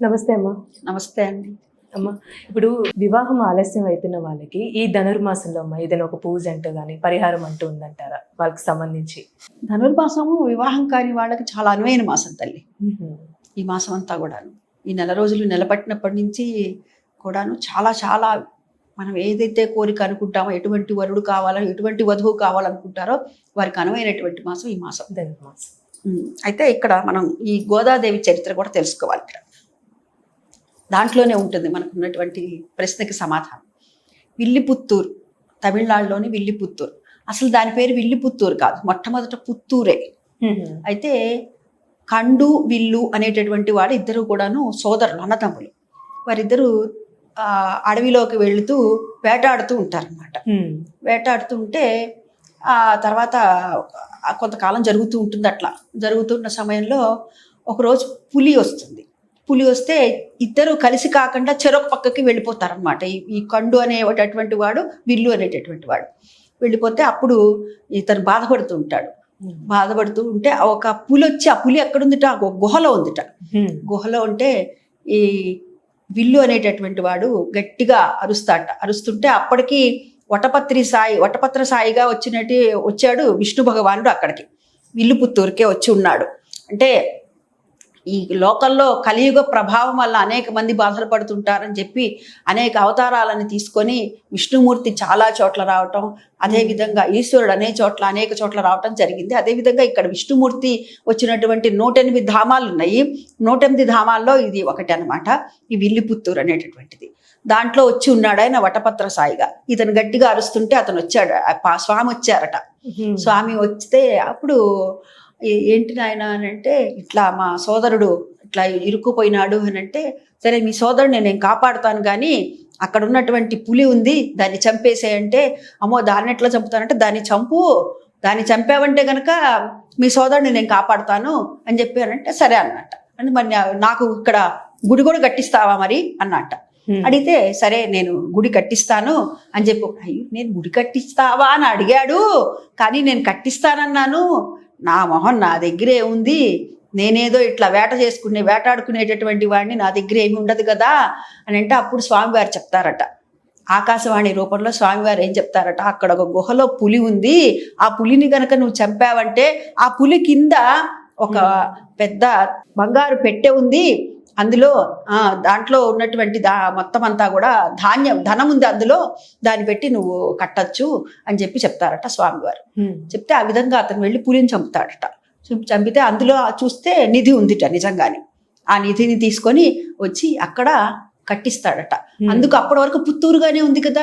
నమస్తే అమ్మా. నమస్తే అండి. అమ్మా ఇప్పుడు వివాహం ఆలస్యం అవుతున్న వాళ్ళకి ఈ ధనుర్మాసంలో అమ్మా ఏదైనా ఒక పూజ అంటూ కానీ పరిహారం అంటూ ఉందంటారా? వాళ్ళకి సంబంధించి. ధనుర్మాసము వివాహం కాని వాళ్ళకి చాలా అనువైన మాసం తల్లి. ఈ మాసం అంతా కూడాను. ఈ నెల రోజులు నిలబట్టినప్పటి నుంచి కూడాను చాలా చాలా మనం ఏదైతే కోరిక అనుకుంటామో ఎటువంటి వరుడు కావాలో ఎటువంటి వధువు కావాలనుకుంటారో వారికి అనువైనటువంటి మాసం ఈ మాసం. ధనుర్మాసం. అయితే ఇక్కడ మనం ఈ గోదాదేవి చరిత్ర కూడా తెలుసుకోవాలి ఇక్కడ. దాంట్లోనే ఉంటుంది మనకు ఉన్నటువంటి ప్రశ్నకి సమాధానం. విల్లిపుత్తూరు తమిళనాడులోని విల్లిపుత్తూరు. అసలు దాని పేరు విల్లిపుత్తూరు కాదు మొట్టమొదట పుత్తూరే. అయితే కండు విల్లు అనేటటువంటి వాడు ఇద్దరు కూడాను సోదరులు అన్నదమ్ములు. వారిద్దరూ అడవిలోకి వెళుతూ వేటాడుతూ ఉంటారన్నమాట. వేటాడుతూ ఉంటే ఆ తర్వాత కొంతకాలం జరుగుతూ ఉంటుంది అట్లా. జరుగుతున్న సమయంలో ఒకరోజు పులి వస్తుంది. పులి వస్తే ఇద్దరు కలిసి కాకుండా చెరొక పక్కకి వెళ్ళిపోతారనమాట ఈ ఈ కండు అనేటటువంటి వాడు విల్లు అనేటటువంటి వాడు. వెళ్ళిపోతే అప్పుడు ఇతను బాధపడుతూ ఉంటాడు. బాధపడుతూ ఉంటే ఒక పులి వచ్చి ఆ పులి ఎక్కడుందిట? గుహలో ఉందిట. గుహలో ఉంటే ఈ విల్లు అనేటటువంటి వాడు గట్టిగా అరుస్తాట. అరుస్తుంటే అప్పటికి వటపత్రి సాయి వటపత్ర సాయిగా వచ్చినట్టు వచ్చాడు విష్ణు భగవానుడు అక్కడికి. విల్లు పుత్తూరుకే వచ్చి ఉన్నాడు. అంటే ఈ లోకంలో కలియుగ ప్రభావం వల్ల అనేక మంది బాధలు పడుతుంటారని చెప్పి అనేక అవతారాలను తీసుకొని విష్ణుమూర్తి చాలా చోట్ల రావటం అదేవిధంగా ఈశ్వరుడు అనే చోట్ల అనేక చోట్ల రావటం జరిగింది. అదేవిధంగా ఇక్కడ విష్ణుమూర్తి వచ్చినటువంటి నూట ఎనిమిది ధామాలు ఉన్నాయి. నూట ఎనిమిది ధామాల్లో ఇది ఒకటి అనమాట ఈ విల్లిపుత్తూరు అనేటటువంటిది. దాంట్లో వచ్చి ఉన్నాడు ఆయన వటపత్ర సాయిగా. ఇతను గట్టిగా అరుస్తుంటే అతను వచ్చాడు. స్వామి వచ్చారట. స్వామి వస్తే అప్పుడు ఏంటి నాయన అని అంటే ఇట్లా మా సోదరుడు ఇట్లా ఇరుక్కుపోయినాడు అని అంటే సరే మీ సోదరుడిని నేను కాపాడుతాను కానీ అక్కడ ఉన్నటువంటి పులి ఉంది దాన్ని చంపేసేయంటే అమ్మో దాన్ని ఎట్లా చంపుతానంటే దాన్ని చంపు దాన్ని చంపావంటే కనుక మీ సోదరుడిని నేను కాపాడుతాను అని చెప్పారంటే సరే అన్నట్ట అంటే మరి నాకు ఇక్కడ గుడి కూడా కట్టిస్తావా మరి? అన్నట్ట అడిగితే సరే నేను గుడి కట్టిస్తాను అని చెప్పి. అయ్యో నేను గుడి కట్టిస్తావా? అని అడిగాడు. కానీ నేను కట్టిస్తానన్నాను. నా మొహం నా దగ్గరే ఉంది. నేనేదో ఇట్లా వేట చేసుకునే వేటాడుకునేటటువంటి వాడిని నా దగ్గర ఏమి ఉండదు కదా అని అంటే అప్పుడు స్వామివారు చెప్తారట. ఆకాశవాణి రూపంలో స్వామివారు ఏం చెప్తారట? అక్కడ ఒక గుహలో పులి ఉంది. ఆ పులిని గనక నువ్వు చంపావంటే ఆ పులి కింద ఒక పెద్ద బంగారు పెట్టె ఉంది. అందులో ఆ, దాంట్లో ఉన్నటువంటి దా మొత్తం అంతా కూడా ధాన్యం ధనం ఉంది అందులో. దాన్ని పెట్టి నువ్వు కట్టచ్చు అని చెప్పి చెప్తారట స్వామివారు. చెప్తే ఆ విధంగా అతను వెళ్ళి పులిని చంపుతాడట. చంపి- చంపితే అందులో చూస్తే నిధి ఉందిట నిజంగానే. ఆ నిధిని తీసుకొని వచ్చి అక్కడ కట్టిస్తాడట. అందుకు అప్పటి వరకు పుత్తూరుగానే ఉంది కదా?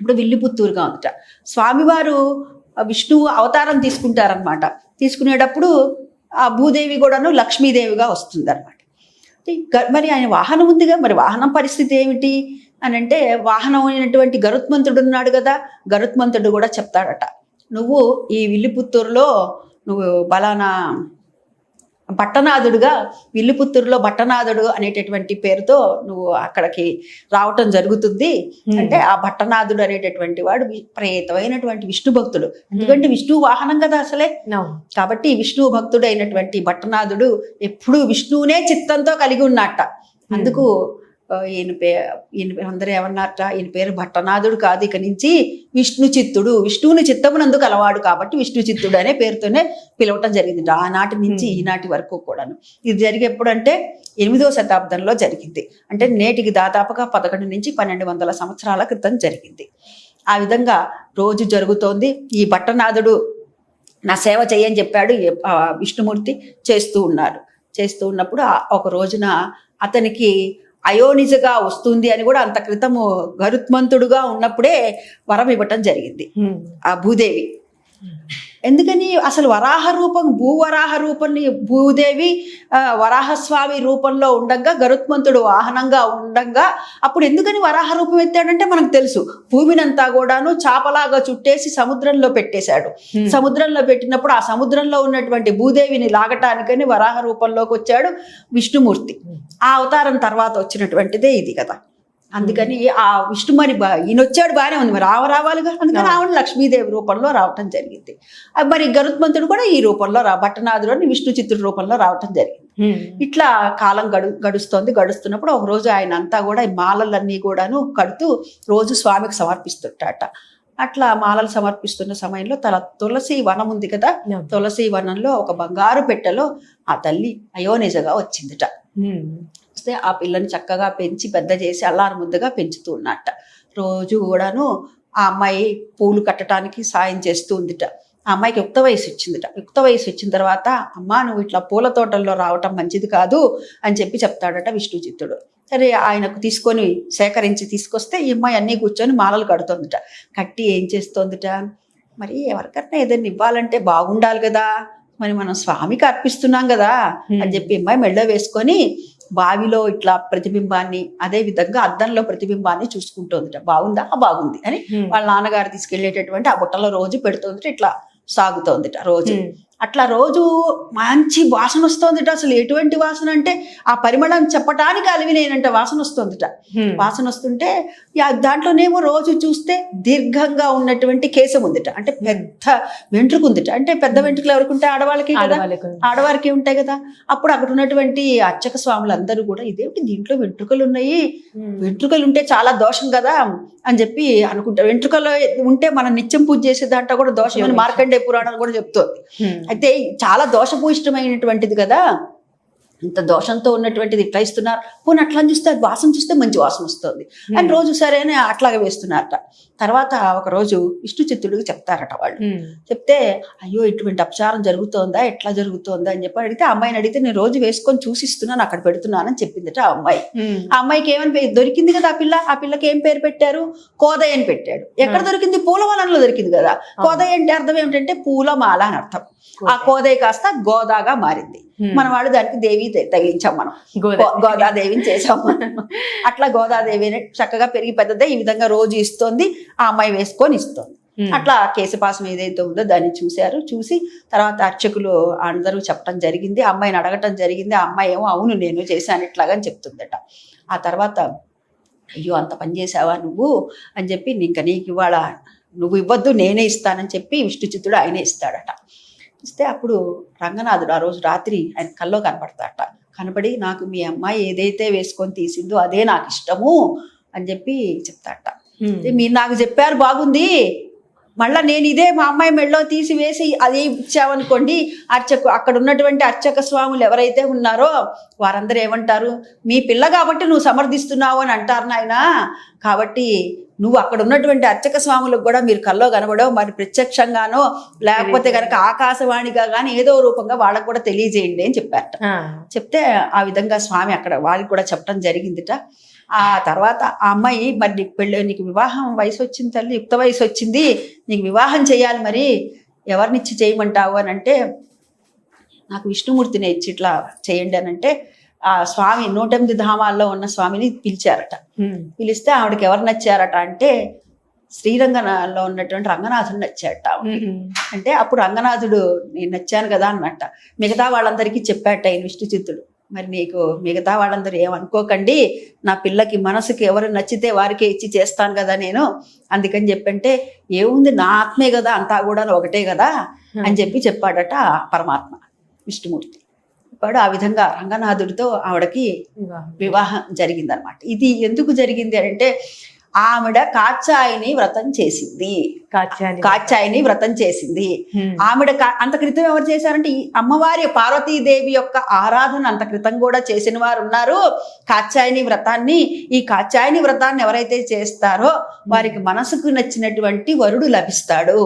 ఇప్పుడు విల్లి పుత్తూరుగా ఉందట. స్వామివారు విష్ణువు అవతారం తీసుకుంటారనమాట తీసుకునేటప్పుడు ఆ భూదేవి కూడాను లక్ష్మీదేవిగా వస్తుంది అనమాట మరి ఆయన వాహనం ఉందిగా మరి వాహనం పరిస్థితి ఏమిటి? అని అంటే వాహనం అయినటువంటి గరుత్మంతుడు ఉన్నాడు కదా గరుత్మంతుడు కూడా చెప్తాడట. నువ్వు ఈ విల్లిపుత్తూరులో నువ్వు బలానా భట్టనాథుడుగా విల్లుపుత్తూరులో భట్టనాథుడు అనేటటువంటి పేరుతో నువ్వు అక్కడికి రావటం జరుగుతుంది. అంటే ఆ భట్టనాథుడు అనేటటువంటి వాడు విపరీతమైనటువంటి విష్ణు భక్తుడు. ఎందుకంటే విష్ణు వాహనం కదా అసలే. కాబట్టి విష్ణు భక్తుడు అయినటువంటి భట్టనాథుడు ఎప్పుడూ విష్ణువునే చిత్తంతో కలిగి ఉన్నట్ట అందుకు ఈయన పే ఈయన అందరూ ఏమన్నారట? ఈయన పేరు భట్టనాథుడు కాదు ఇక నుంచి విష్ణు చిత్తుడు విష్ణువుని చిత్తమునందుకు అలవాడు కాబట్టి విష్ణు చిత్తుడు అనే పేరుతోనే పిలవటం జరిగింది. ఆనాటి నుంచి. ఈనాటి వరకు కూడాను. ఇది జరిగి ఎప్పుడంటే ఎనిమిదవ శతాబ్దంలో జరిగింది. అంటే నేటికి దాదాపుగా పదకొండు నుంచి పన్నెండు వందల సంవత్సరాల క్రితం జరిగింది. ఆ విధంగా రోజు జరుగుతోంది. ఈ భట్టనాథుడు నా సేవ చేయని చెప్పాడు విష్ణుమూర్తి చేస్తూ ఉన్నారు. చేస్తూ ఉన్నప్పుడు ఒక రోజున అతనికి అయోనిజగా వస్తుంది అని కూడా అంత క్రితము గరుత్మంతుడుగా ఉన్నప్పుడే వరం ఇవ్వటం జరిగింది. ఆ భూదేవి. ఎందుకని? అసలు వరాహ రూపం భూవరాహ రూపం భూదేవి ఆ, వరాహస్వామి రూపంలో ఉండంగా గరుత్మంతుడు వాహనంగా ఉండంగా అప్పుడు ఎందుకని వరాహ రూపం ఎత్తాడంటే మనకు తెలుసు. భూమినంతా కూడాను చాపలాగా చుట్టేసి సముద్రంలో పెట్టేశాడు. సముద్రంలో పెట్టినప్పుడు ఆ సముద్రంలో ఉన్నటువంటి భూదేవిని లాగటానికని వరాహ రూపంలోకి వచ్చాడు విష్ణుమూర్తి. ఆ అవతారం తర్వాత వచ్చినటువంటిదే ఇది కదా. అందుకని ఆ విష్ణు మరి బా- ఈయన వచ్చాడు బాగానే ఉంది మరి. ఆవ రావాలిగా. అందుకని ఆవిడ లక్ష్మీదేవి రూపంలో రావటం జరిగింది. మరి గరుత్మంతుడు కూడా ఈ రూపంలో రా భట్టనాథుడు అని విష్ణు చిత్రుడి రూపంలో రావటం జరిగింది. ఇట్లా కాలం గడు గడుస్తోంది. గడుస్తున్నప్పుడు ఒక రోజు ఆయన అంతా కూడా ఈ మాలలన్నీ కూడాను కడుతూ రోజు స్వామికి సమర్పిస్తుంటాట. అట్లా మాలలు సమర్పిస్తున్న సమయంలో తన తులసి వనం ఉంది కదా? తులసి వనంలో ఒక బంగారు పెట్టెలో ఆ తల్లి అయోనిజగా వచ్చిందిట. వస్తే ఆ పిల్లని చక్కగా పెంచి పెద్ద చేసి అల్లారు ముద్దగా పెంచుతూ ఉన్నట్ట. రోజు కూడాను ఆ అమ్మాయి పూలు కట్టడానికి సాయం చేస్తూ ఉందిట. ఆ అమ్మాయికి యుక్త వయసు వచ్చిందిట యుక్త వయసు వచ్చిన తర్వాత అమ్మా నువ్వు ఇట్లా పూల తోటల్లో రావటం మంచిది కాదు అని చెప్పి చెప్తాడట విష్ణుచిత్తుడు సరే ఆయనకు తీసుకొని సేకరించి తీసుకొస్తే ఈ అమ్మాయి అన్నీ కూర్చొని మాలలు కడుతోందిట. కట్టి ఏం చేస్తోందిట? మరి ఎవరికైనా ఏదైనా ఇవ్వాలంటే బాగుండాలి కదా. మరి మనం స్వామికి అర్పిస్తున్నాం కదా అని చెప్పి అమ్మాయి మెళ్ళో వేసుకొని బావిలో ఇట్లా ప్రతిబింబాన్ని అదే విధంగా అద్దంలో ప్రతిబింబాన్ని చూసుకుంటోందిట. బాగుందా? "ఆ, బాగుంది. అని. వాళ్ళ నాన్నగారు తీసుకెళ్ళేటటువంటి ఆ బుట్టలో రోజు పెడుతోందిట. ఇట్లా సాగుతోందిట రోజు. అట్లా రోజు మంచి వాసన వస్తోందిట. అసలు ఎటువంటి వాసన అంటే ఆ పరిమళం చెప్పటానికి అలివినేనంట వాసన వస్తోందిట. వాసన వస్తుంటే దాంట్లోనేమో రోజు చూస్తే దీర్ఘంగా ఉన్నటువంటి కేశం ఉందిట అంటే పెద్ద వెంట్రుక ఉందిట అంటే పెద్ద వెంట్రుకలు ఎవరికి ఉంటాయి ఆడవాళ్ళకి కదా? ఆడవారికి ఉంటాయి కదా? అప్పుడు అక్కడ ఉన్నటువంటి అర్చక స్వాములు అందరూ కూడా ఇదేమిటి దీంట్లో వెంట్రుకలు ఉన్నాయి. వెంట్రుకలు ఉంటే చాలా దోషం కదా? అని చెప్పి అనుకుంటారు వెంట్రుకలు ఉంటే మనం నిత్యం పూజ చేసే దాంట్లో కూడా దోషం అని. మార్కండే పురాణం కూడా చెప్తోంది. అయితే చాలా దోషభూయిష్టమైనటువంటిది కదా? ఇంత దోషంతో ఉన్నటువంటిది ఇట్లా ఇస్తున్నారు. పోనీ అట్లా చూస్తే అది వాసన చూస్తే మంచి వాసన వస్తుంది. అని రోజు సరే అని అట్లాగే వేస్తున్నారట. తర్వాత ఒక రోజు విష్ణు చిత్తుడికి చెప్తారట వాళ్ళు. చెప్తే అయ్యో ఇటువంటి అపచారం జరుగుతోందా? ఎట్లా జరుగుతోందా? అని చెప్పి అడిగితే అమ్మాయిని అడిగితే నేను రోజు వేసుకొని చూసిస్తున్నాను అక్కడ పెడుతున్నానని చెప్పిందట ఆ అమ్మాయి. ఆ అమ్మాయికి ఏమని పేరు దొరికింది కదా ఆ పిల్ల? ఆ పిల్లకి ఏం పేరు పెట్టారు? కోదయ్య అని పెట్టాడు. ఎక్కడ. దొరికింది? పూలవనంలో దొరికింది కదా. కోదయ్య అంటే అర్థం ఏమిటంటే పూలమాల అని అర్థం. ఆ కోదయ్య కాస్త గోదాగా మారింది. మన వాళ్ళు దానికి దేవి తగిలించాం మనం. గోదాదేవిని చేసాం మనం. అట్లా గోదాదేవిని చక్కగా పెరిగి పెద్దదే ఈ విధంగా రోజు ఇస్తోంది. ఆ అమ్మాయి వేసుకొని ఇస్తోంది. అట్లా కేశపాసం ఏదైతే ఉందో దాన్ని చూశారు. చూసి తర్వాత అర్చకులు అందరూ చెప్పడం జరిగింది. అమ్మాయిని అడగటం జరిగింది. ఆ అమ్మాయి ఏమో అవును నేను చేశాను ఇట్లాగని చెప్తుందట. ఆ తర్వాత అయ్యో అంత పని చేసావా నువ్వు? అని చెప్పి ఇంకా నీకు ఇవాళ నువ్వు ఇవ్వద్దు నేనే ఇస్తానని చెప్పి విష్ణుచిత్తుడు ఆయనే ఇస్తాడట. ఇస్తే అప్పుడు రంగనాథుడు ఆ రోజు రాత్రి ఆయన కల్లో కనపడతాడట. కనపడి నాకు మీ అమ్మాయి ఏదైతే వేసుకొని తీసిందో అదే నాకు ఇష్టము అని చెప్పి. "ఏ, మీరు నాకు చెప్పారు బాగుంది. మళ్ళా నేను ఇదే మా అమ్మాయి మెడలో తీసి వేసి అదే ఇచ్చామనుకోండి అర్చకు అక్కడ ఉన్నటువంటి అర్చక స్వాములు ఎవరైతే ఉన్నారో వారందరూ ఏమంటారు మీ పిల్ల కాబట్టి నువ్వు సమర్థిస్తున్నావు అని అంటారు నాయన. కాబట్టి నువ్వు అక్కడ ఉన్నటువంటి అర్చక స్వాములకు కూడా మీరు కల్లో కనబడవు మరి ప్రత్యక్షంగానో లేకపోతే కనుక ఆకాశవాణిగా కానీ ఏదో రూపంగా వాళ్ళకు కూడా తెలియజేయండి అని చెప్పారట. చెప్తే ఆ విధంగా స్వామి అక్కడ వారికి కూడా చెప్పడం జరిగిందిట. ఆ తర్వాత ఆ అమ్మాయి మరి నీకు పెళ్ళి నీకు వివాహం వయసు వచ్చింది తల్లి యుక్త వయసు వచ్చింది నీకు వివాహం చేయాలి మరి ఎవరినిచ్చి చేయమంటావు? అని అంటే నాకు విష్ణుమూర్తిని ఇచ్చి ఇట్లా చేయండి అని అంటే ఆ స్వామి నూట ఎనిమిది ధామాల్లో ఉన్న స్వామిని పిలిచారట. పిలిస్తే ఆవిడకి ఎవరు నచ్చారట అంటే శ్రీరంగంలో ఉన్నటువంటి రంగనాథుడు. హ్మ్. అంటే అప్పుడు రంగనాథుడు నేను నచ్చాను కదా అన్నట్ట మిగతా వాళ్ళందరికీ చెప్పాట ఆయన విష్ణుచిత్తుడు మరి నీకు మిగతా వాళ్ళందరూ ఏమనుకోకండి నా పిల్లకి మనసుకి ఎవరు నచ్చితే వారికే ఇచ్చి చేస్తాను కదా నేను అందుకని చెప్పంటే ఏముంది నా ఆత్మే కదా అంతా కూడా ఒకటే కదా అని చెప్పి చెప్పాడట పరమాత్మ విష్ణుమూర్తి చెప్పాడు ఆ విధంగా రంగనాథుడితో ఆవిడకి వివాహం. వివాహం జరిగిందనమాట ఇది ఎందుకు జరిగింది అంటే ఆవిడ కాచాయిని వ్రతం చేసింది. కాచాయిని వ్రతం చేసింది. ఆవిడ అంత క్రితం ఎవరు చేశారంటే ఈ అమ్మవారి పార్వతీదేవి యొక్క ఆరాధన అంత క్రితం కూడా చేసిన వారు ఉన్నారు కాచాయిని వ్రతాన్ని ఈ కాచాయిని వ్రతాన్ని ఎవరైతే చేస్తారో వారికి మనసుకు నచ్చినటువంటి వరుడు లభిస్తాడు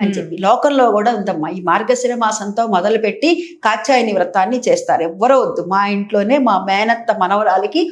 అని చెప్పి. లోకంలో కూడా ఉందమ్మా ఈ మార్గశిర మాసంతో మొదలుపెట్టి కాచాయిని వ్రతాన్ని చేస్తారు. ఎవ్వరో వద్దు. మా ఇంట్లోనే మా మేనత్త మనవరాలికి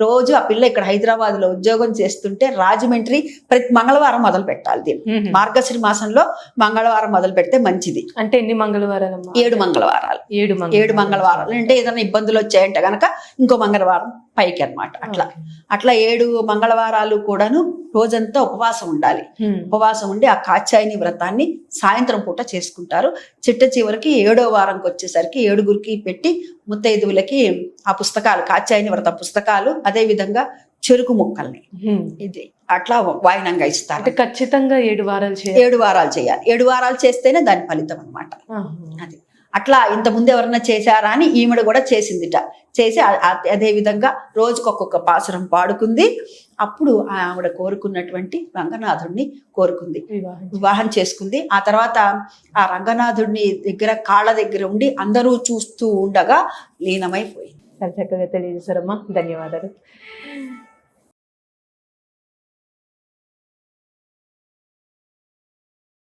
రోజు ఆ పిల్ల ఇక్కడ హైదరాబాద్లో ఉద్యోగం చేస్తుంటే రాజమండ్రి ప్రతి మంగళవారం మొదలు పెట్టాలి దీన్ని. మార్గశిర మాసంలో మంగళవారం మొదలు పెడితే మంచిది. అంటే ఎన్ని మంగళవారాలమ్మా? ఏడు మంగళవారాలు. ఏడు ఏడు మంగళవారాలు. అంటే ఏదైనా ఇబ్బందులు వచ్చాయంటే గనక ఇంకో మంగళవారం పైకి అన్నమాట అట్లా. అట్లా ఏడు మంగళవారాలు కూడాను రోజంతా ఉపవాసం ఉండాలి. ఉపవాసం ఉండి ఆ కాచాయిని వ్రతాన్ని సాయంత్రం పూట చేసుకుంటారు. చిట్ట చివరికి ఏడో వారంకి వచ్చేసరికి ఏడుగురికి పెట్టి ముత్తైదువులకి ఆ పుస్తకాలు కాచాయిని వ్రత పుస్తకాలు అదే విధంగా చెరుకు ముక్కల్ని. ఇది. అట్లా వాయినంగా ఇస్తారు. అంటే ఖచ్చితంగా ఏడు వారాలు ఏడు వారాలు చేయాలి. ఏడు వారాలు చేస్తేనే దాని ఫలితం అన్నమాట. ఆహా. అది. అట్లా ఇంతకుముందు ఎవరన్నా చేశారా అని ఈమెడ కూడా చేసిందిట. చేసి అదే విధంగా రోజుకు ఒక్కొక్క పాసురం పాడుకుంది. అప్పుడు ఆవిడ కోరుకున్నటువంటి రంగనాథుడిని కోరుకుంది. వివాహం చేసుకుంది. ఆ తర్వాత ఆ రంగనాథుడిని దగ్గర కాళ్ళ దగ్గర ఉండి అందరూ చూస్తూ ఉండగా లీనమైపోయింది. చక్కగా తెలియజేశారమ్మా. ధన్యవాదాలు.